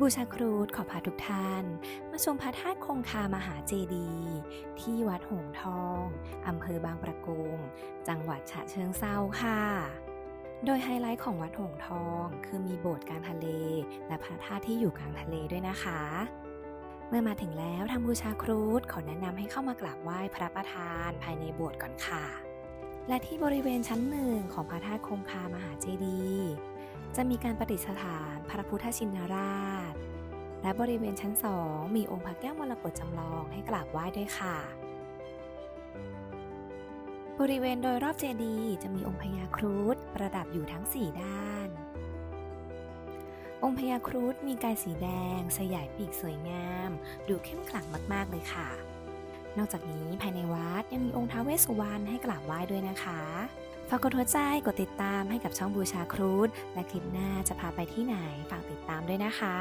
บูชาครูดขอพาทุกท่าน มาชมพระธาตุคงคามหาเจดีย์ที่วัดหงทองอำเภอบางประกง จังหวัดฉะเชิงเซาค่ะ โดยไฮไลท์ของวัดหงทอง คือมีโบสถ์กลางทะเล และพระธาตุที่อยู่กลางทะเลด้วยนะคะ เมื่อมาถึงแล้วทางบูชาครูดขอแนะนำให้เข้ามากราบไหว้พระประธานภายในโบสถ์ก่อนค่ะ และที่บริเวณชั้นหนึ่งของพระธาตุคงคามหาเจดีย์ จะมีการประดิษฐานพระพุทธชินราช และบริเวณชั้นสองมีองค์พระแก้วมรกตจำลองให้กราบไหว้ด้วยค่ะ บริเวณโดยรอบเจดีย์จะมีองค์พญาครุฑประดับอยู่ทั้ง 4 ด้าน องค์พญาครุฑมีกายสีแดง สยายปีกสวยงาม ดูเข้มขลังมากๆเลยค่ะ นอกจากนี้ภายในวัดยังมีองค์ท้าวเวสสุวรรณให้กราบไหว้ด้วยนะคะ ฝากกดหัวใจกดติดตามให้กับช่องบูชาครูดและคลิปหน้าจะพาไปที่ไหนฝากติดตามด้วยนะคะ